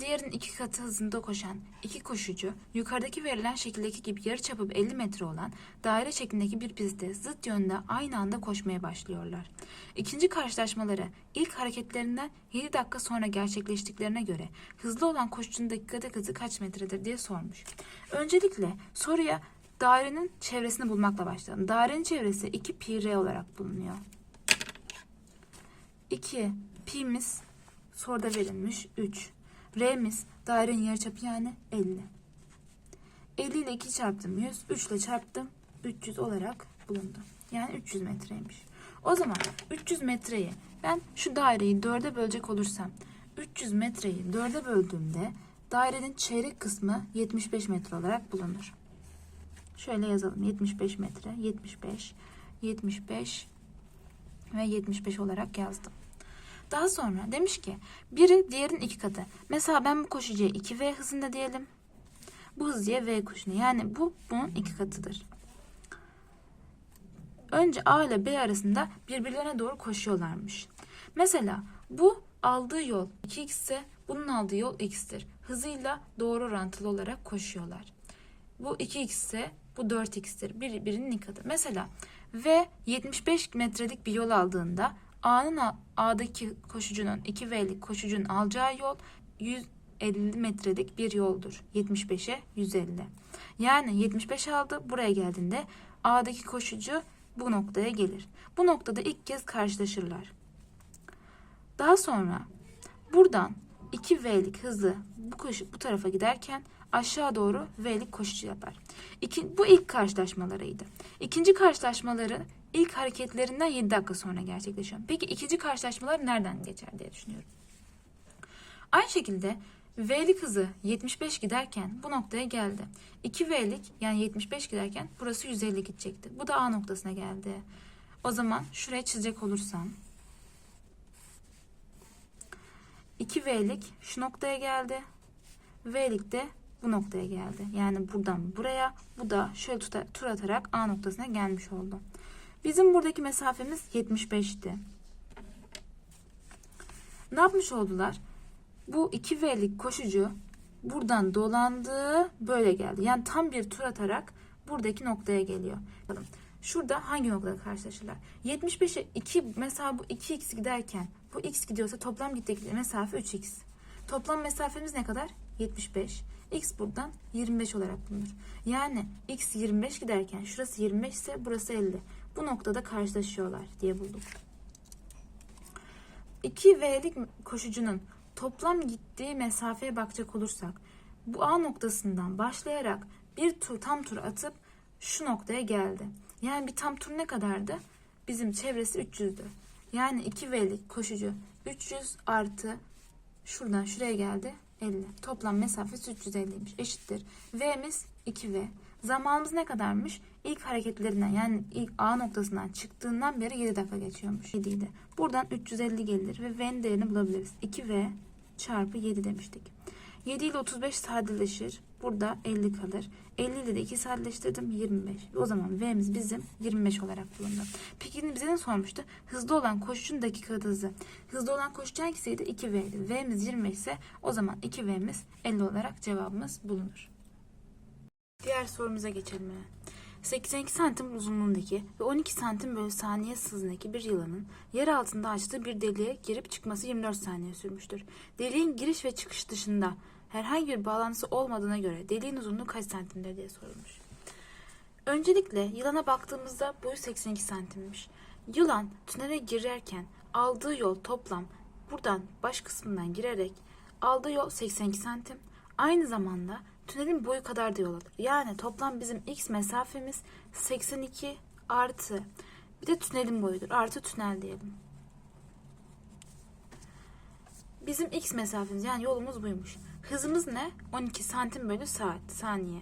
Diğerinin iki katı hızında koşan iki koşucu yukarıdaki verilen şekildeki gibi yarıçapı 50 metre olan daire şeklindeki bir pistte zıt yönde aynı anda koşmaya başlıyorlar. İkinci karşılaşmaları ilk hareketlerinden 7 dakika sonra gerçekleştiklerine göre hızlı olan koşucunun dakikada hızı kaç metredir diye sormuş. Öncelikle soruya dairenin çevresini bulmakla başlayalım. Dairenin çevresi 2 pi r olarak bulunuyor. 2 pi'miz soruda verilmiş 3. R'miz dairenin yarıçapı yani 50. 50 ile 2 çarptım 100, 3 ile çarptım 300 olarak bulundu. Yani 300 metreymiş. O zaman 300 metreyi ben şu daireyi 4'e bölecek olursam 300 metreyi 4'e böldüğümde dairenin çeyrek kısmı 75 metre olarak bulunur. Şöyle yazalım 75 metre 75 75 ve 75 olarak yazdım. Daha sonra demiş ki biri diğerinin iki katı. Mesela ben bu koşucuya 2V hızında diyelim. Bu hızlıya V koşunu. Yani bu bunun iki katıdır. Önce A ile B arasında birbirlerine doğru koşuyorlarmış. Mesela bu aldığı yol 2x ise bunun aldığı yol x'tir. Hızıyla doğru orantılı olarak koşuyorlar. Bu 2x ise bu 4x'tir. Bir, birinin iki katı. Mesela V 75 metrelik bir yol aldığında A'nın A'daki koşucunun 2V'lik koşucunun alacağı yol 150 metrelik bir yoldur. 75'e 150. Yani 75 aldı. Buraya geldiğinde A'daki koşucu bu noktaya gelir. Bu noktada ilk kez karşılaşırlar. Daha sonra buradan 2V'lik hızı bu, koşu, bu tarafa giderken aşağı doğru V'lik koşucu yapar. İki, bu ilk karşılaşmalarıydı. İkinci karşılaşmaları ilk hareketlerinden 7 dakika sonra gerçekleşiyor. Peki ikinci karşılaşmalar nereden geçer diye düşünüyorum. Aynı şekilde V'lik hızı 75 giderken bu noktaya geldi. 2V'lik yani 75 giderken burası 150 gidecekti. Bu da A noktasına geldi. O zaman şuraya çizecek olursam 2V'lik şu noktaya geldi. V'lik de bu noktaya geldi. Yani buradan buraya bu da şöyle tuta, tur atarak A noktasına gelmiş oldu. Bizim buradaki mesafemiz 75'ti. Ne yapmış oldular? Bu 2V'lik koşucu buradan dolandı böyle geldi. Yani tam bir tur atarak buradaki noktaya geliyor. Bakalım. Şurada hangi noktada karşılaşırlar? 75'e 2 mesela bu 2x giderken bu x gidiyorsa toplam gittikleri mesafe 3x. Toplam mesafemiz ne kadar? 75. X buradan 25 olarak bulunur. Yani x 25 giderken şurası 25 ise burası 50. Bu noktada karşılaşıyorlar diye bulduk. 2V'lik koşucunun toplam gittiği mesafeye bakacak olursak bu A noktasından başlayarak bir tur tam tur atıp şu noktaya geldi. Yani bir tam tur ne kadardı? Bizim çevresi 300'dü. Yani 2V'lik koşucu 300 artı şuradan şuraya geldi 50. Toplam mesafesi 350'ymiş. Eşittir. V'miz 2V. Zamanımız ne kadarmış? İlk hareketlerinden yani ilk A noktasından çıktığından beri 7 dakika geçiyormuş. 7 idi. Buradan 350 gelir ve V'nin değerini bulabiliriz. 2V çarpı 7 demiştik. 7 ile 35 sadeleşir. Burada 50 kalır. 50 ile de 2 sadeleştirdim 25. O zaman V'miz bizim 25 olarak bulundu. Peki bize ne sormuştu? Hızlı olan koşucunun dakika hızı. Hızlı olan koşucu hangisiydi? 2V'ydi. V'miz 25 ise o zaman 2V'miz 50 olarak cevabımız bulunur. Diğer sorumuza geçelim. 82 santim uzunluğundaki ve 12 santim bölü saniye hızındaki bir yılanın yer altında açtığı bir deliğe girip çıkması 24 saniye sürmüştür. Deliğin giriş ve çıkış dışında herhangi bir bağlantısı olmadığına göre deliğin uzunluğu kaç santimdir diye sorulmuş. Öncelikle yılana baktığımızda boyu 82 santimmiş. Yılan tünele girerken aldığı yol toplam buradan baş kısmından girerek aldığı yol 82 santim. Aynı zamanda tünelin boyu kadar da yol alır. Yani toplam bizim x mesafemiz 82 artı bir de tünelin boyudur. Artı tünel diyelim. Bizim x mesafemiz yani yolumuz buymuş. Hızımız ne? 12 santim bölü saat, saniye.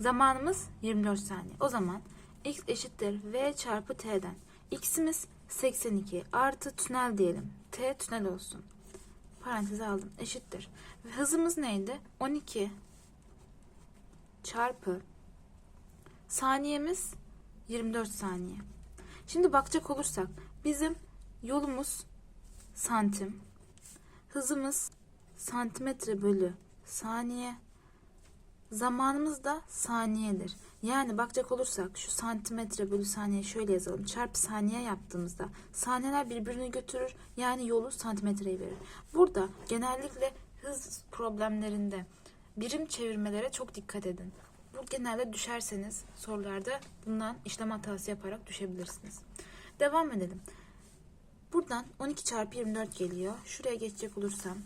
Zamanımız 24 saniye. O zaman x eşittir v çarpı t'den. x'imiz 82 artı tünel diyelim. t tünel olsun. Paranteze aldım. Eşittir. Ve hızımız neydi? 12 çarpı saniyemiz 24 saniye. Şimdi bakacak olursak bizim yolumuz santim, hızımız santimetre bölü saniye. Zamanımız da saniyedir. Yani bakacak olursak şu santimetre bölü saniye şöyle yazalım. Çarpı saniye yaptığımızda saniyeler birbirini götürür. Yani yolu santimetreye verir. Burada genellikle hız problemlerinde birim çevirmelere çok dikkat edin. Bu genelde düşerseniz sorularda bundan işlem hatası yaparak düşebilirsiniz. Devam edelim. Buradan 12 çarpı 24 geliyor. Şuraya geçecek olursam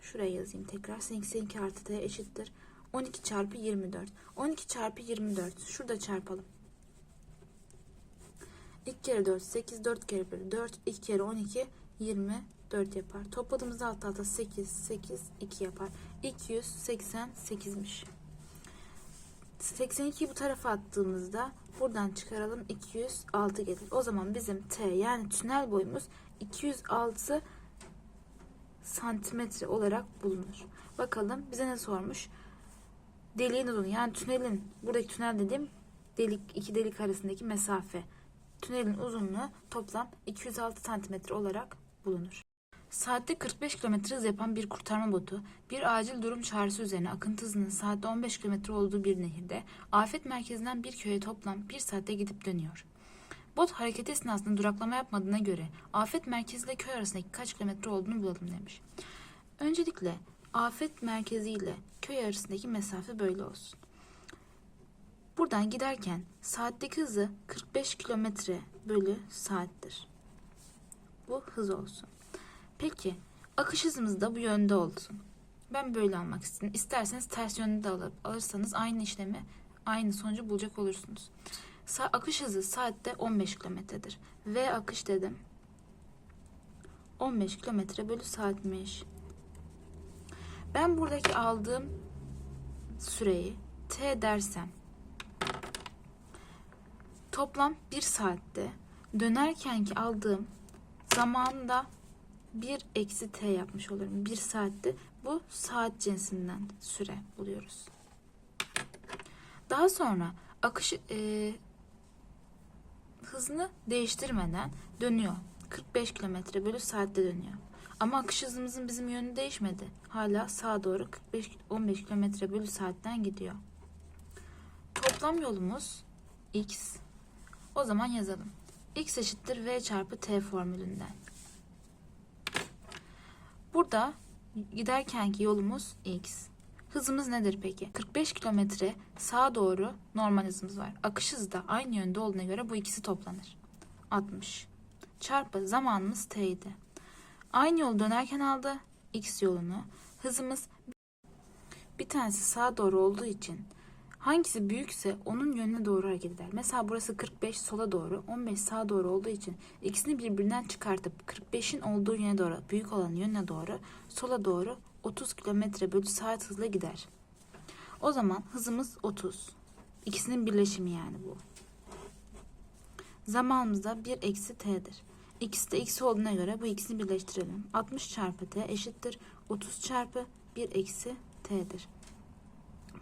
şuraya yazayım tekrar. 82 artı t eşittir. 12 çarpı 24. 12 çarpı 24. Şurada çarpalım. 2 kere 4 8 4 kere 1 4 2 kere 12 24 yapar. Topladığımızda alt alta 8 8 2 yapar. 288'miş. 82'yi bu tarafa attığımızda buradan çıkaralım 206 gelir. O zaman bizim T yani tünel boyumuz 206 santimetre olarak bulunur. Bakalım bize ne sormuş? Deliğin uzunluğu yani tünelin buradaki tünel dediğim delik iki delik arasındaki mesafe. Tünelin uzunluğu toplam 206 santimetre olarak bulunur. Saatte 45 km hız yapan bir kurtarma botu, bir acil durum çağrısı üzerine akıntı hızının saatte 15 km olduğu bir nehirde, afet merkezinden bir köye toplam 1 saatte gidip dönüyor. Bot hareket esnasında duraklama yapmadığına göre afet merkezi ile köy arasındaki kaç kilometre olduğunu bulalım demiş. Öncelikle afet merkezi ile köy arasındaki mesafe böyle olsun. Buradan giderken saatteki hızı 45 kilometre bölü saattir. Bu hız olsun. Peki akış hızımız da bu yönde olsun. Ben böyle almak istedim. İsterseniz ters yönde de alıp alırsanız aynı işlemi aynı sonucu bulacak olursunuz. Sa akış hızı saatte 15 kilometredir. V akış dedim. 15 kilometre bölü saatmiş. Ben buradaki aldığım süreyi T dersem toplam 1 saatte dönerkenki aldığım zamanda 1 eksi T yapmış olurum. 1 saatte bu saat cinsinden süre buluyoruz. Daha sonra akış e, hızını değiştirmeden dönüyor. 45 kilometre bölü saatte dönüyor. Ama akış hızımızın bizim yönü değişmedi. Hala sağa doğru 45 15 kilometre bölü saatten gidiyor. Toplam yolumuz x. O zaman yazalım. x eşittir v çarpı t formülünden. Burada giderkenki yolumuz x. Hızımız nedir peki? 45 kilometre sağa doğru normal hızımız var. Akış hızı da aynı yönde olduğuna göre bu ikisi toplanır. 60. Çarpı zamanımız t idi. Aynı yol dönerken aldı x yolunu. Hızımız bir tanesi sağa doğru olduğu için hangisi büyükse onun yönüne doğru hareket eder. Mesela burası 45 sola doğru, 15 sağa doğru olduğu için ikisini birbirinden çıkartıp 45'in olduğu yöne doğru, büyük olan yöne doğru, sola doğru 30 km bölü saat hızla gider. O zaman hızımız 30. İkisinin birleşimi yani bu. Zamanımız da 1 eksi t'dir. İkisi de x olduğuna göre bu ikisini birleştirelim. 60 çarpı t eşittir 30 çarpı 1 eksi t'dir.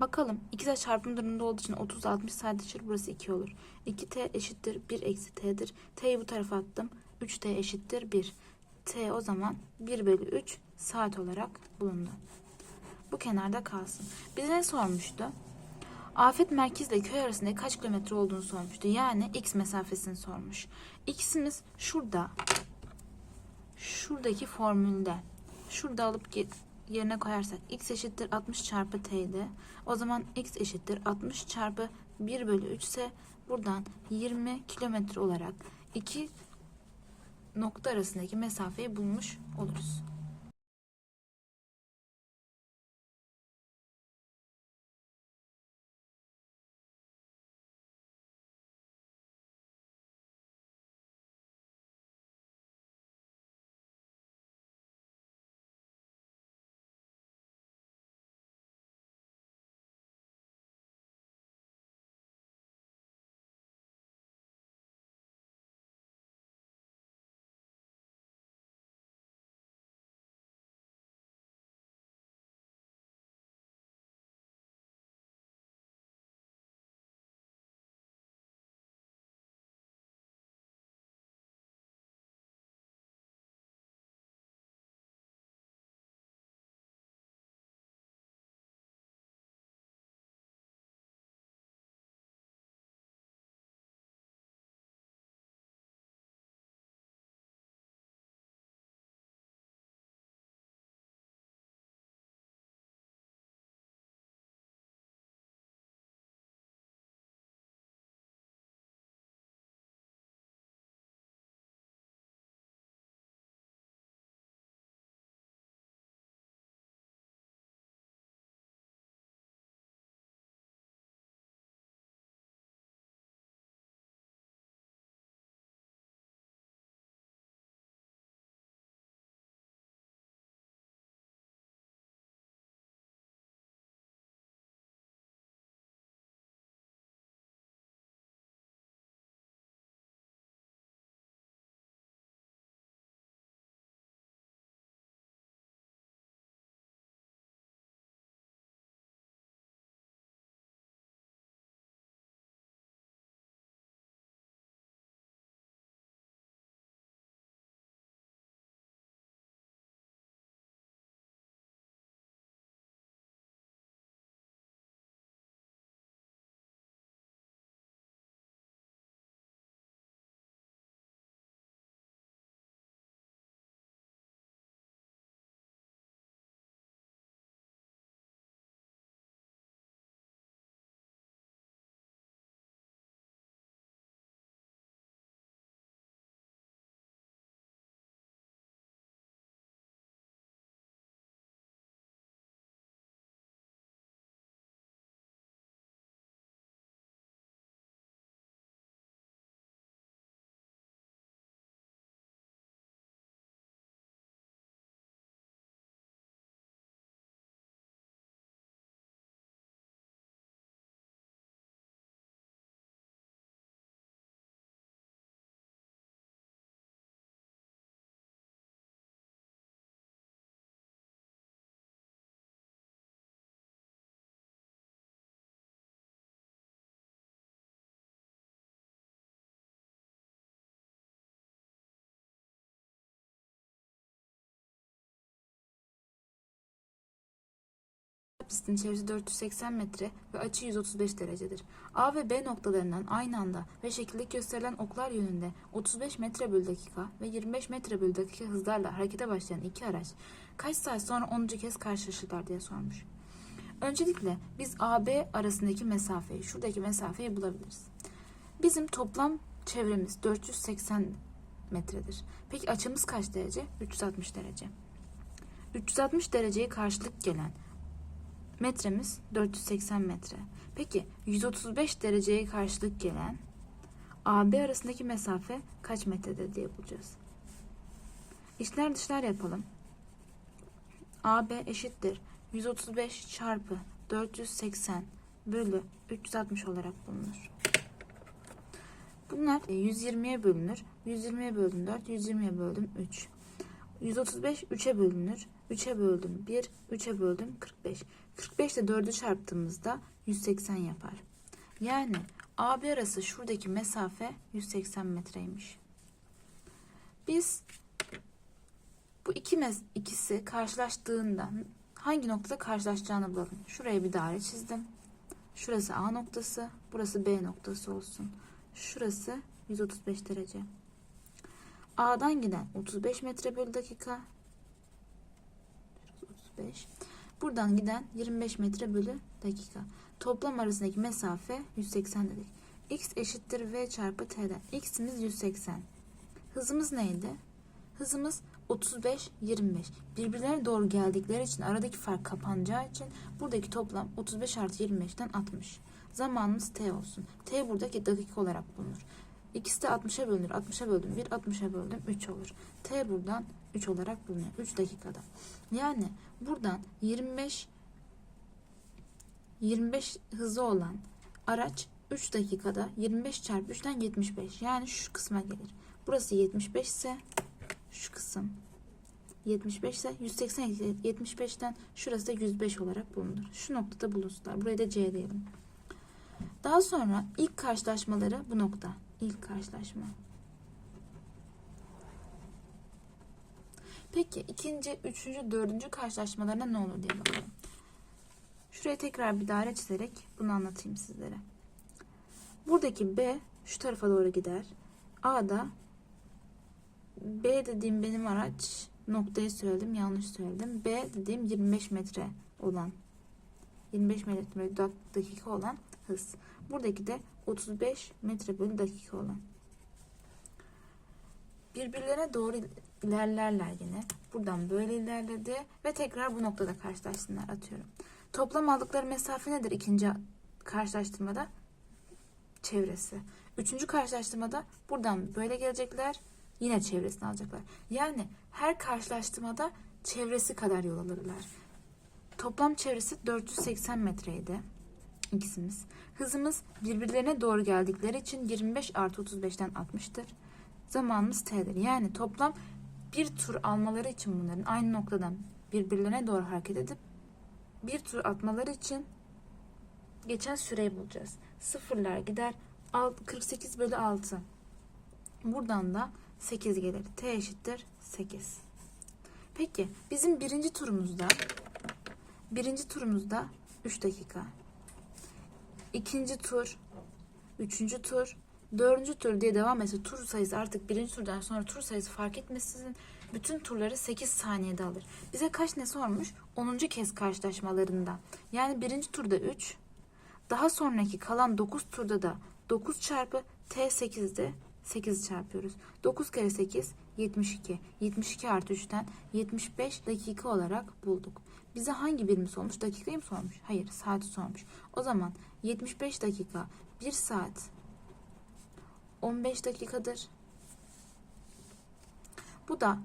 Bakalım de çarpım durumunda olduğu için 30 60 sadeleşir burası 2 olur. 2t eşittir 1 eksi t'dir. T'yi bu tarafa attım. 3t eşittir 1. T o zaman 1 bölü 3 saat olarak bulundu. Bu kenarda kalsın. Bize ne sormuştu? Afet merkezle köy arasında kaç kilometre olduğunu sormuştu. Yani x mesafesini sormuş. X'imiz şurada. Şuradaki formülde. Şurada alıp yerine koyarsak x eşittir 60 çarpı t'ydi. O zaman x eşittir 60 çarpı 1 bölü 3 ise buradan 20 kilometre olarak iki nokta arasındaki mesafeyi bulmuş oluruz. Pistin çevresi 480 metre ve açı 135 derecedir. A ve B noktalarından aynı anda ve şekildeki gösterilen oklar yönünde 35 metre bölü dakika ve 25 metre bölü dakika hızlarla harekete başlayan iki araç kaç saat sonra 10. kez karşılaşırlar diye sormuş. Öncelikle biz AB arasındaki mesafeyi, şuradaki mesafeyi bulabiliriz. Bizim toplam çevremiz 480 metredir. Peki açımız kaç derece? 360 derece. 360 dereceye karşılık gelen metremiz 480 metre. Peki 135 dereceye karşılık gelen AB arasındaki mesafe kaç metredir diye bulacağız. İçler dışlar yapalım. AB eşittir 135 çarpı 480 bölü 360 olarak bulunur. Bunlar 120'ye bölünür. 120'ye böldüm 4, 120'ye böldüm 3. 135 3'e bölünür. 3'e böldüm 1, 3'e böldüm 45. 45 ile 4'ü çarptığımızda 180 yapar. Yani AB arası şuradaki mesafe 180 metreymiş. Biz bu iki mes ikisi karşılaştığında hangi noktada karşılaşacağını bulalım. Şuraya bir daire çizdim. Şurası A noktası, burası B noktası olsun. Şurası 135 derece. A'dan giden 35 metre bölü dakika. 35. Buradan giden 25 metre bölü dakika. Toplam arasındaki mesafe 180 dedik. X eşittir V çarpı T'den. X'imiz 180. Hızımız neydi? Hızımız 35, 25. Birbirlerine doğru geldikleri için aradaki fark kapanacağı için buradaki toplam 35 artı 25'ten 60. Zamanımız T olsun. T buradaki dakika olarak bulunur. İkisi de 60'a bölünür. 60'a böldüm 1, 60'a böldüm 3 olur. T buradan 3 olarak bulunuyor. 3 dakikada. Yani buradan 25 25 hızı olan araç 3 dakikada 25 çarpı 3'ten 75. Yani şu kısma gelir. Burası 75 ise şu kısım 75 ise 180 75'ten şurası da 105 olarak bulunur. Şu noktada bulunsunlar. Buraya da C diyelim. Daha sonra ilk karşılaşmaları bu nokta. İlk karşılaşma. Peki ikinci, üçüncü, dördüncü karşılaşmalarına ne olur diye bakalım. Şuraya tekrar bir daire çizerek bunu anlatayım sizlere. Buradaki B şu tarafa doğru gider. A da B dediğim benim araç noktayı söyledim yanlış söyledim. B dediğim 25 metre olan 25 metre dakika olan hız. Buradaki de 35 metre bölü dakika olan. Birbirlerine doğru ilerlerler yine. Buradan böyle ilerledi ve tekrar bu noktada karşılaşsınlar atıyorum. Toplam aldıkları mesafe nedir ikinci karşılaştırmada? Çevresi. Üçüncü karşılaştırmada buradan böyle gelecekler. Yine çevresini alacaklar. Yani her karşılaştırmada çevresi kadar yol alırlar. Toplam çevresi 480 metreydi ikisimiz. Hızımız birbirlerine doğru geldikleri için 25 artı 35'ten 60'tır. Zamanımız t'dir. Yani toplam bir tur almaları için bunların aynı noktadan birbirlerine doğru hareket edip bir tur atmaları için geçen süreyi bulacağız. Sıfırlar gider 48 bölü 6. Buradan da 8 gelir. T eşittir 8. Peki bizim birinci turumuzda birinci turumuzda 3 dakika. İkinci tur, üçüncü tur, dördüncü tur diye devam etse tur sayısı artık birinci turdan sonra tur sayısı fark etmesinin bütün turları 8 saniyede alır. Bize kaç ne sormuş? 10. kez karşılaşmalarında. Yani birinci turda 3, daha sonraki kalan 9 turda da 9 çarpı T8'de 8 çarpıyoruz. 9 kere 8 72. 72 artı 3'ten 75 dakika olarak bulduk. Bize hangi birimi sormuş? Dakikayı mı sormuş? Hayır, saati sormuş. O zaman 75 dakika 1 saat 15 dakikadır. Bu da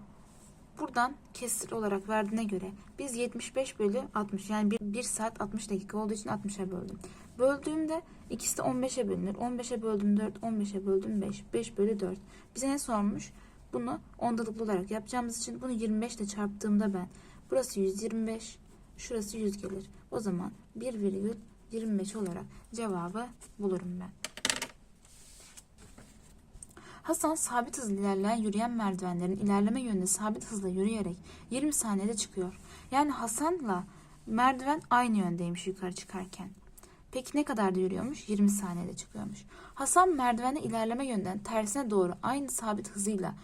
buradan kesir olarak verdiğine göre biz 75 bölü 60 yani 1, 1 saat 60 dakika olduğu için 60'a böldüm. Böldüğümde ikisi de 15'e bölünür. 15'e böldüm 4, 15'e böldüm 5. 5 bölü 4. Bize ne sormuş? Bunu ondalıklı olarak yapacağımız için bunu 25 ile çarptığımda ben burası 125, şurası 100 gelir. O zaman 1,25 olarak cevabı bulurum ben. Hasan sabit hızla ilerleyen yürüyen merdivenlerin ilerleme yönünde sabit hızla yürüyerek 20 saniyede çıkıyor. Yani Hasan'la Merdiven aynı yöndeymiş yukarı çıkarken. Peki ne kadar da yürüyormuş? 20 saniyede çıkıyormuş. Hasan merdivende ilerleme yönden tersine doğru aynı sabit hızıyla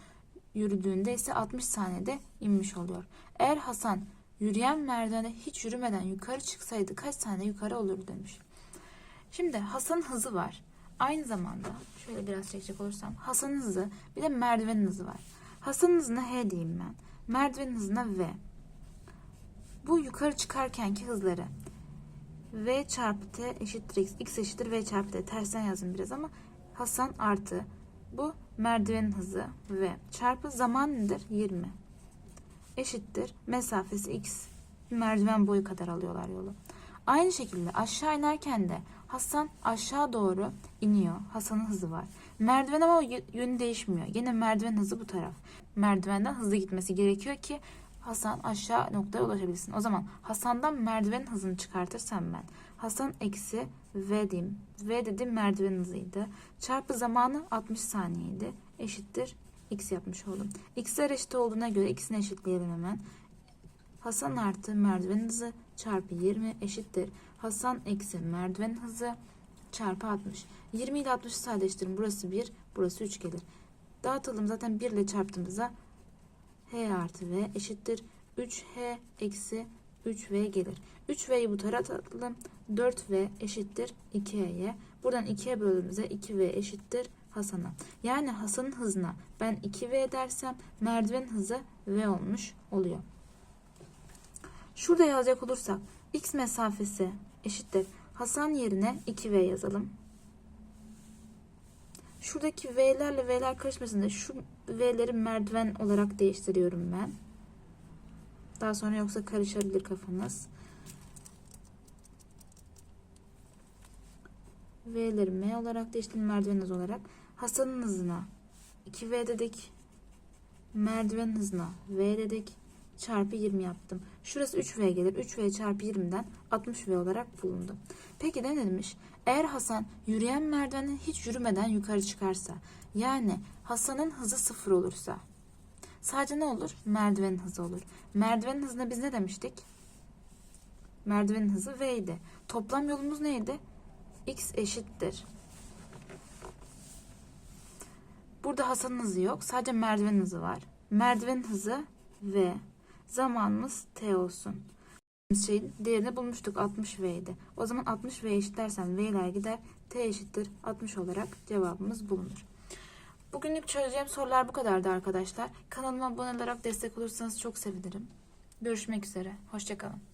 yürüdüğünde ise 60 saniyede inmiş oluyor. Eğer Hasan yürüyen merdivende hiç yürümeden yukarı çıksaydı kaç saniye yukarı olurdu demiş. Şimdi Hasan'ın hızı var. Aynı zamanda şöyle biraz çekecek olursam Hasan'ın hızı bir de merdivenin hızı var. Hasan'ın hızına H diyeyim ben. Merdivenin hızına V. Bu yukarı çıkarkenki hızları. V çarpı T eşittir X. X eşittir V çarpı T. Tersten yazdım biraz ama Hasan artı. Bu merdivenin hızı V. Çarpı zaman nedir? 20. Eşittir. Mesafesi X. Merdiven boyu kadar alıyorlar yolu. Aynı şekilde aşağı inerken de Hasan aşağı doğru iniyor. Hasan'ın hızı var. Merdiven ama yönü değişmiyor. Yine merdiven hızı bu taraf. Merdivenden hızlı gitmesi gerekiyor ki Hasan aşağı noktaya ulaşabilsin. O zaman Hasan'dan merdivenin hızını çıkartırsam ben. Hasan eksi V diyeyim. V dediğim merdiven hızıydı. Çarpı zamanı 60 saniyeydi. Eşittir X yapmış oldum. X'ler eşit olduğuna göre ikisini eşitleyelim hemen. Hasan artı merdiven hızı çarpı 20 eşittir. Hasan eksi merdiven hızı çarpı 60. 20 ile 60'ı sadeleştirin. Burası 1, burası 3 gelir. Dağıtalım zaten 1 ile çarptığımızda H artı V eşittir. 3H eksi 3V gelir. 3V'yi bu tarafa atalım. 4V eşittir 2H'ye. Buradan 2'ye böldüğümüzde 2V eşittir Hasan'a. Yani Hasan'ın hızına ben 2V dersem merdiven hızı V olmuş oluyor. Şurada yazacak olursak x mesafesi eşittir. Hasan yerine 2v yazalım. Şuradaki v'lerle v'ler karışmasın da şu v'leri merdiven olarak değiştiriyorum ben. Daha sonra yoksa karışabilir kafanız. V'leri m olarak değiştirdim merdiven hızı olarak. Hasan'ın hızına 2v dedik. Merdiven hızına v dedik çarpı 20 yaptım. Şurası 3V gelir. 3V çarpı 20'den 60V olarak bulundu. Peki ne demiş? Eğer Hasan yürüyen merdivenden hiç yürümeden yukarı çıkarsa yani Hasan'ın hızı sıfır olursa sadece ne olur? Merdivenin hızı olur. Merdivenin hızına biz ne demiştik? Merdivenin hızı V'ydi. Toplam yolumuz neydi? X eşittir. Burada Hasan'ın hızı yok. Sadece merdiven hızı var. Merdiven hızı V. Zamanımız T olsun. Şeyin değerini bulmuştuk 60 V'ydi. O zaman 60 V eşitlersem V'ler gider. T eşittir 60 olarak cevabımız bulunur. Bugünlük çözeceğim sorular bu kadardı arkadaşlar. Kanalıma abone olarak destek olursanız çok sevinirim. Görüşmek üzere. Hoşçakalın.